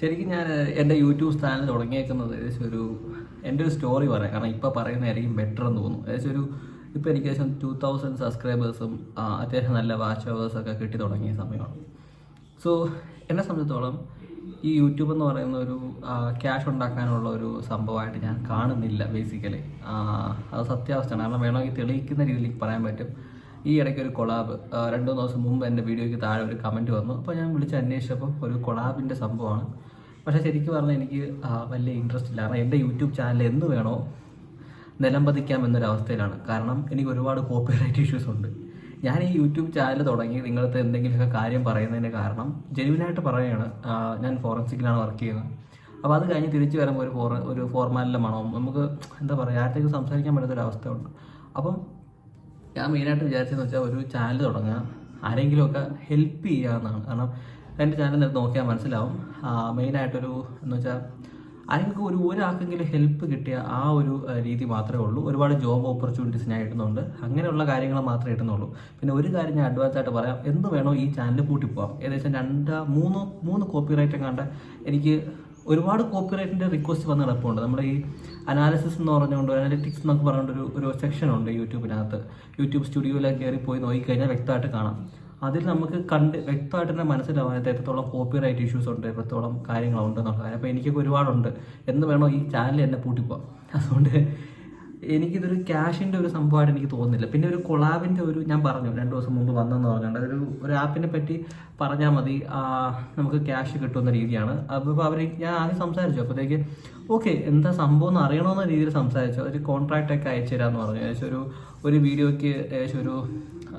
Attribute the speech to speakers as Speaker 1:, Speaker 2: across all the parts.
Speaker 1: ശരിക്കും ഞാൻ എന്റെ യൂട്യൂബ് ചാനൽ തുടങ്ങിയേക്കുന്നത് ഏകദേശം ഒരു എന്റെ ഒരു സ്റ്റോറി പറയാം. കാരണം ഇപ്പോൾ പറയുന്നതായിരിക്കും ബെറ്റർ എന്ന് തോന്നുന്നു. ഏകദേശം ഒരു ഇപ്പോൾ എനിക്ക് ഏകദേശം ടു തൗസൻഡ് സബ്സ്ക്രൈബേഴ്സും അത്യാവശ്യം നല്ല വാച്ച് അവേഴ്സൊക്കെ കിട്ടി തുടങ്ങിയ സമയമാണ്. സോ എന്നെ സംബന്ധിച്ചിടത്തോളം ഈ യൂട്യൂബ് എന്ന് പറയുന്ന ഒരു ക്യാഷ് ഉണ്ടാക്കാനുള്ള ഒരു സംഭവമായിട്ട് ഞാൻ കാണുന്നില്ല ബേസിക്കലി അത് സത്യാവസ്ഥയാണ്. കാരണം വേണമെങ്കിൽ തെളിയിക്കുന്ന രീതിയിൽ പറയാൻ പറ്റും. ഈ ഇടയ്ക്ക് ഒരു കൊളാബ് രണ്ടു മൂന്ന് ദിവസം മുമ്പ് എന്റെ വീഡിയോയ്ക്ക് താഴെ ഒരു കമന്റ് വന്നു. അപ്പോൾ ഞാൻ വിളിച്ച് അന്വേഷിച്ചപ്പം ഒരു കൊളാബിന്റെ സംഭവമാണ്. പക്ഷേ ശരിക്കും പറഞ്ഞാൽ എനിക്ക് വലിയ ഇൻട്രസ്റ്റ് ഇല്ല. കാരണം എന്റെ യൂട്യൂബ് ചാനൽ എന്ന് വേണോ നിലംപതിക്കാം എന്നൊരവസ്ഥയിലാണ് കാരണം എനിക്ക് ഒരുപാട് കോപ്പിറൈറ്റ് ഇഷ്യൂസ് ഉണ്ട്. ഞാൻ ഈ യൂട്യൂബ് ചാനൽ തുടങ്ങി നിങ്ങളത്തെ എന്തെങ്കിലുമൊക്കെ കാര്യം പറയുന്നതിന്റെ കാരണം ജെനുവിനായിട്ട് പറയുകയാണ്. ഞാൻ ഫോറൻസിക്കിലാണ് വർക്ക് ചെയ്യുന്നത്. അപ്പോൾ അത് കഴിഞ്ഞ് തിരിച്ച് വരുമ്പോൾ ഒരു ഫോർ ഒരു ഫോർമാലിന്റെ മണവും നമുക്ക് എന്താ പറയുക ആർക്കൊക്കെ സംസാരിക്കാൻ പറ്റാത്തൊരവസ്ഥയുണ്ട്. അപ്പം ഞാൻ മെയിനായിട്ട് വിചാരിച്ചതെന്ന് വെച്ചാൽ ഒരു ചാനൽ തുടങ്ങുക. ആരെങ്കിലുമൊക്കെ ഹെൽപ്പ് ചെയ്യുക എന്നാണ്. കാരണം എന്റെ ചാനൽ നേരത്തെ നോക്കിയാൽ മനസ്സിലാവും. മെയിനായിട്ടൊരു എന്ന് വെച്ചാൽ ആരെങ്കിലും ഒരു ഒരാൾക്കെങ്കിലും ഹെൽപ്പ് കിട്ടിയ ആ ഒരു രീതി മാത്രമേ ഉള്ളൂ. ഒരുപാട് ജോബ് ഓപ്പർച്യൂണിറ്റീസ് ഞാൻ കിട്ടുന്നുണ്ട് അങ്ങനെയുള്ള കാര്യങ്ങൾ മാത്രമേ കിട്ടുന്നുള്ളൂ പിന്നെ ഒരു കാര്യം ഞാൻ അഡ്വാൻസ് ആയിട്ട് പറയാം. എന്ത് വേണോ ഈ ചാനൽ പൂട്ടിപ്പോവാം. ഏകദേശം രണ്ട് മൂന്ന് മൂന്ന് കോപ്പിറൈറ്റ് കണ്ട എനിക്ക് ഒരുപാട് കോപ്പിറൈറ്റിന്റെ റിക്വസ്റ്റ് വന്ന് കിടപ്പുണ്ട്. നമ്മുടെ ഈ അനാലിസിസ് എന്ന് പറഞ്ഞുകൊണ്ട് അനാലിറ്റിക്സ് എന്നൊക്കെ പറഞ്ഞുകൊണ്ട് ഒരു സെക്ഷൻ ഉണ്ട് യൂട്യൂബിനകത്ത്. യൂട്യൂബ് സ്റ്റുഡിയോയിലൊക്കെ കയറി പോയി നോക്കിക്കഴിഞ്ഞാൽ വ്യക്തമായിട്ട് കാണാം. അതിൽ നമുക്ക് കണ്ട് വ്യക്തമായിട്ട് തന്നെ മനസ്സിലാവാൻ എത്രത്തോളം കോപ്പിറൈറ്റ് ഇഷ്യൂസ് ഉണ്ട് എത്രത്തോളം കാര്യങ്ങളുണ്ട് എന്നുള്ള കാര്യം അപ്പോൾ എനിക്കൊക്കെ ഒരുപാടുണ്ട്. എന്ന് വേണോ ഈ ചാനൽ എന്നെ പൂട്ടിപ്പോകാം അതുകൊണ്ട് എനിക്കിതൊരു ക്യാഷിന്റെ ഒരു സംഭവമായിട്ട് എനിക്ക് തോന്നുന്നില്ല. പിന്നെ ഒരു കൊളാബിന്റെ ഒരു ഞാൻ പറഞ്ഞു രണ്ട് ദിവസം മുമ്പ് വന്നെന്ന് പറഞ്ഞുകൊണ്ട് അതൊരു ഒരു ആപ്പിനെ പറ്റി പറഞ്ഞാൽ മതി. നമുക്ക് ക്യാഷ് കിട്ടുന്ന രീതിയാണ്. അപ്പോൾ അവർ ഞാൻ ആദ്യം സംസാരിച്ചു. അപ്പോഴത്തേക്ക് ഓക്കെ എന്താ സംഭവം എന്ന് അറിയണമെന്ന രീതിയിൽ സംസാരിച്ചു. ഒരു കോൺട്രാക്റ്റ് ഒക്കെ അയച്ചു തരാമെന്ന് പറഞ്ഞു. ഏകദേശം ഒരു ഒരു വീഡിയോയ്ക്ക് ഏകദേശം ഒരു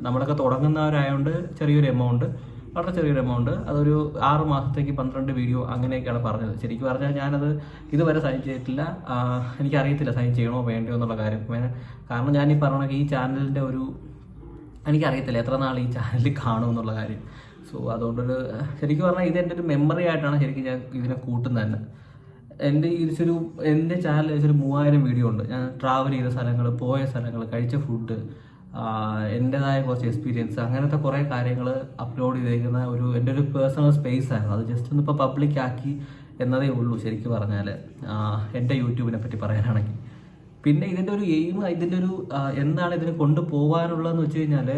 Speaker 1: നമ്മളൊക്കെ തുടങ്ങുന്നവരായതുകൊണ്ട് ചെറിയൊരു എമൗണ്ട് വളരെ ചെറിയൊരു എമൗണ്ട് അതൊരു ആറ് മാസത്തേക്ക് പന്ത്രണ്ട് വീഡിയോ അങ്ങനെയൊക്കെയാണ് പറഞ്ഞത്. ശരിക്കും പറഞ്ഞാൽ ഞാനത് ഇതുവരെ സൈൻ ചെയ്തിട്ടില്ല. എനിക്കറിയത്തില്ല സൈൻ ചെയ്യണോ വേണ്ടോ എന്നുള്ള കാര്യം. കാരണം ഞാൻ ഈ പറഞ്ഞ ഈ ചാനലിന്റെ ഒരു എനിക്കറിയത്തില്ല എത്ര നാൾ ഈ ചാനലിൽ കാണും എന്നുള്ള കാര്യം. സോ അതുകൊണ്ടൊരു ശരിക്കും പറഞ്ഞാൽ ഇതെന്റെ ഒരു മെമ്മറി ആയിട്ടാണ് ശരിക്കും ഞാൻ ഇതിനെ കൂട്ടുന്നത് തന്നെ. എന്റെ ഈ ഒരു എന്റെ ചാനലിൽ ഒരു മൂവായിരം വീഡിയോ ഉണ്ട്. ഞാൻ ട്രാവൽ ചെയ്ത സ്ഥലങ്ങൾ പോയ സ്ഥലങ്ങൾ കഴിച്ച ഫുഡ് എന്റെതായ കുറച്ച് എക്സ്പീരിയൻസ് അങ്ങനത്തെ കുറേ കാര്യങ്ങൾ അപ്ലോഡ് ചെയ്തേക്കുന്ന ഒരു എന്റെ ഒരു പേഴ്സണൽ സ്പേസ് ആയിരുന്നു. അത് ജസ്റ്റ് ഒന്ന് ഇപ്പോൾ പബ്ലിക് ആക്കി എന്നതേ ഉള്ളൂ ശരിക്ക് പറഞ്ഞാൽ എന്റെ യൂട്യൂബിനെ പറ്റി പറയാനാണെങ്കിൽ. പിന്നെ ഇതിന്റെ ഒരു എയിം ഇതിന്റെ ഒരു എന്താണ് ഇതിന് കൊണ്ടുപോകാനുള്ളതെന്ന് വെച്ച് കഴിഞ്ഞാൽ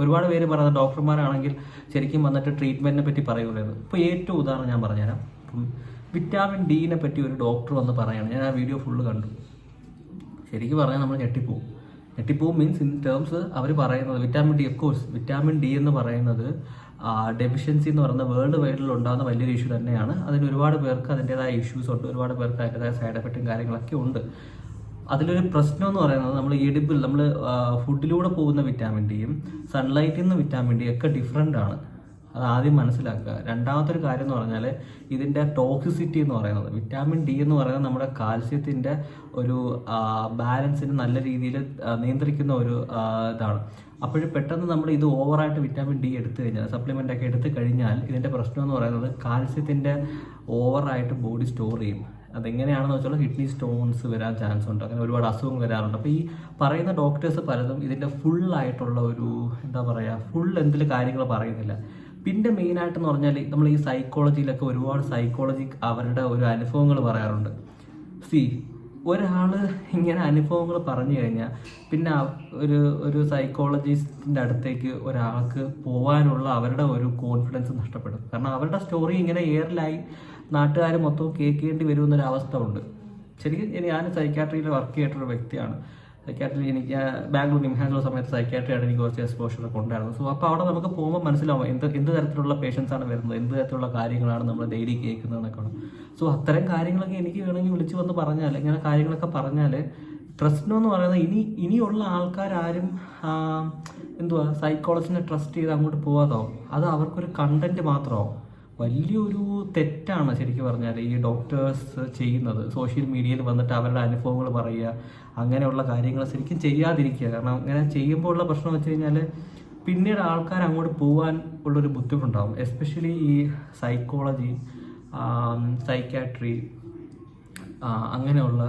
Speaker 1: ഒരുപാട് പേര് പറയുന്നത് ഡോക്ടർമാരാണെങ്കിൽ ശരിക്കും വന്നിട്ട് ട്രീറ്റ്മെന്റിനെ പറ്റി പറയുകയുള്ളൂ. ഇപ്പോൾ ഏറ്റവും ഉദാഹരണം ഞാൻ പറഞ്ഞുതരാം. വിറ്റാമിൻ ഡീനെ പറ്റി ഒരു ഡോക്ടർ വന്ന് പറയാണ്. ഞാൻ ആ വീഡിയോ ഫുള്ള് കണ്ടു. ശരിക്കും പറഞ്ഞാൽ നമ്മൾ ഞെട്ടിപ്പോവും. ഞെട്ടിപ്പോവും മീൻസ് ഇൻ ടേംസ് അവർ പറയുന്നത് vitamin D course vitamin D എന്ന് പറയുന്നത് ഡെഫിഷ്യൻസി എന്ന് പറയുന്ന വേൾഡ് വൈഡിൽ ഉണ്ടാകുന്ന വലിയൊരു ഇഷ്യൂ തന്നെയാണ്. അതിന് ഒരുപാട് പേർക്ക് അതിന്റെതായ ഇഷ്യൂസ് ഉണ്ട് ഒരുപാട് പേർക്ക് അതിന്റെതായ സൈഡ് എഫക്റ്റും കാര്യങ്ങളൊക്കെ ഉണ്ട്. അതിലൊരു പ്രശ്നം എന്ന് പറയുന്നത് നമ്മൾ ഇടിപ്പിൽ നമ്മൾ ഫുഡിലൂടെ പോകുന്ന വിറ്റാമിൻ ഡിയും സൺലൈറ്റിൽ നിന്ന് വിറ്റാമിൻ ഡി ഒക്കെ ഡിഫറെന്റ് ആണ്. അത് ആദ്യം മനസ്സിലാക്കുക. രണ്ടാമത്തെ ഒരു കാര്യം എന്ന് പറഞ്ഞാൽ ഇതിന്റെ ടോക്സിസിറ്റി എന്ന് പറയുന്നത്. വിറ്റാമിൻ ഡി എന്ന് പറയുന്നത് നമ്മുടെ കാൽസ്യത്തിന്റെ ഒരു ബാലൻസിന് നല്ല രീതിയിൽ നിയന്ത്രിക്കുന്ന ഒരു ഇതാണ്. അപ്പോൾ പെട്ടെന്ന് നമ്മൾ ഇത് ഓവറായിട്ട് വിറ്റാമിൻ ഡി എടുത്തു കഴിഞ്ഞാൽ സപ്ലിമെന്റ് ഒക്കെ എടുത്തു കഴിഞ്ഞാൽ ഇതിന്റെ പ്രശ്നം എന്ന് പറയുന്നത് കാൽസ്യത്തിന്റെ ഓവറായിട്ട് ബോഡി സ്റ്റോർ ചെയ്യും. അതെങ്ങനെയാണെന്ന് വെച്ചാൽ കിഡ്നി സ്റ്റോൺസ് വരാൻ ചാൻസ് ഉണ്ട്. അങ്ങനെ ഒരുപാട് അസുഖങ്ങൾ വരാറുണ്ട്. അപ്പോൾ ഈ പറയുന്ന ഡോക്ടേഴ്സ് പലതും ഇതിന്റെ ഫുൾ ആയിട്ടുള്ള ഒരു എന്താ പറയുക ഫുൾ എന്തിൽ കാര്യങ്ങൾ പറയുന്നില്ല. പിന്നെ മെയിൻ മെയിനായിട്ടെന്ന് പറഞ്ഞാൽ നമ്മൾ ഈ സൈക്കോളജിയിലൊക്കെ ഒരുപാട് സൈക്കോളജി അവരുടെ ഒരു അനുഭവങ്ങൾ പറയാറുണ്ട്. സി ഒരാൾ ഇങ്ങനെ അനുഭവങ്ങൾ പറഞ്ഞു കഴിഞ്ഞാൽ പിന്നെ ഒരു ഒരു സൈക്കോളജിസ്റ്റിന്റെ അടുത്തേക്ക് ഒരാൾക്ക് പോകാനുള്ള അവരുടെ ഒരു കോൺഫിഡൻസ് നഷ്ടപ്പെടും. കാരണം അവരുടെ സ്റ്റോറി ഇങ്ങനെ എയറിലായി നാട്ടുകാർ മൊത്തം കേൾക്കേണ്ടി വരുമെന്നൊരു അവസ്ഥ ഉണ്ട്. ശരിക്കും ഞാൻ സൈക്കാട്രിയിൽ വർക്ക് ചെയ്തിട്ടൊരു വ്യക്തിയാണ്. സൈക്കാട്രി എനിക്ക് ബാംഗ്ലൂർ നിംഹാൻസുള്ള സമയത്ത് സൈക്കാട്രിയാണ് എനിക്ക് കുറച്ച് എക്സ്പോഷർ ഒക്കെ ഉണ്ടായിരുന്നു. സോ അപ്പോൾ അവിടെ നമുക്ക് പോകുമ്പോൾ മനസ്സിലാവും എന്ത് എന്ത് തരത്തിലുള്ള പേഷ്യൻസ് ആണ് വരുന്നത് എന്ത് തരത്തിലുള്ള കാര്യങ്ങളാണ് നമ്മൾ ഡെയിലി കേൾക്കുന്നതെന്നൊക്കെ സോ അത്തരം കാര്യങ്ങളൊക്കെ എനിക്ക് വേണമെങ്കിൽ വിളിച്ചു വന്ന് പറഞ്ഞാൽ ഇങ്ങനെ കാര്യങ്ങളൊക്കെ പറഞ്ഞാൽ പ്രശ്നം എന്ന് പറയുന്നത് ഇനി ഇനിയുള്ള ആൾക്കാരും എന്തുവാ സൈക്കോളജിനെ ട്രസ്റ്റ് ചെയ്ത് അങ്ങോട്ട് പോകാതാവും അത് അവർക്കൊരു കണ്ടന്റ് മാത്രമാവും. വലിയൊരു തെറ്റാണ് ശരിക്കും പറഞ്ഞാൽ ഈ ഡോക്ടേഴ്സ് ചെയ്യുന്നത്. സോഷ്യൽ മീഡിയയിൽ വന്നിട്ട് അവരുടെ അനുഭവങ്ങൾ പറയുക അങ്ങനെയുള്ള കാര്യങ്ങൾ ശരിക്കും ചെയ്യാതിരിക്കുക. കാരണം അങ്ങനെ ചെയ്യുമ്പോൾ ഉള്ള പ്രശ്നം വെച്ച് കഴിഞ്ഞാൽ പിന്നീട് ആൾക്കാർ അങ്ങോട്ട് പോകാൻ ഉള്ളൊരു ബുദ്ധിമുട്ടുണ്ടാകും എസ്പെഷ്യലി ഈ സൈക്കോളജി സൈക്കാട്രി അങ്ങനെയുള്ള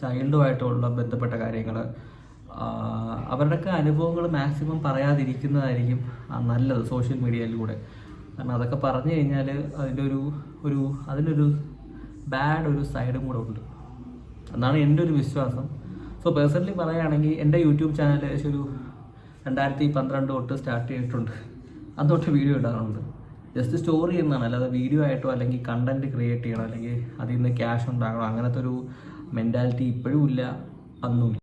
Speaker 1: ചൈൽഡുമായിട്ടുള്ള ബന്ധപ്പെട്ട കാര്യങ്ങൾ അവരുടെയൊക്കെ അനുഭവങ്ങൾ മാക്സിമം പറയാതിരിക്കുന്നതായിരിക്കും നല്ലത് സോഷ്യൽ മീഡിയയിലൂടെ കാരണം അതൊക്കെ പറഞ്ഞു കഴിഞ്ഞാൽ അതിന്റെ ഒരു ഒരു അതിനൊരു ബാഡ് ഒരു സൈഡും കൂടെ ഉണ്ട്. എന്നാണ് എന്റെ ഒരു വിശ്വാസം. സോ പേഴ്സണലി പറയുകയാണെങ്കിൽ എന്റെ യൂട്യൂബ് ചാനൽ ഏകദേശം ഒരു രണ്ടായിരത്തി പന്ത്രണ്ട് തൊട്ട് സ്റ്റാർട്ട് ചെയ്തിട്ടുണ്ട്. അന്ന് തൊട്ട് വീഡിയോ ഇടാറുണ്ട്. ജസ്റ്റ് സ്റ്റോറി എന്നാണ്. അല്ലാതെ വീഡിയോ ആയിട്ടോ അല്ലെങ്കിൽ കണ്ടന്റ് ക്രിയേറ്റ് ചെയ്യണം അല്ലെങ്കിൽ അതിൽ നിന്ന് ക്യാഷ് ഉണ്ടാകണോ അങ്ങനത്തെ ഒരു മെന്റാലിറ്റി ഇപ്പോഴും ഇല്ല. അന്നും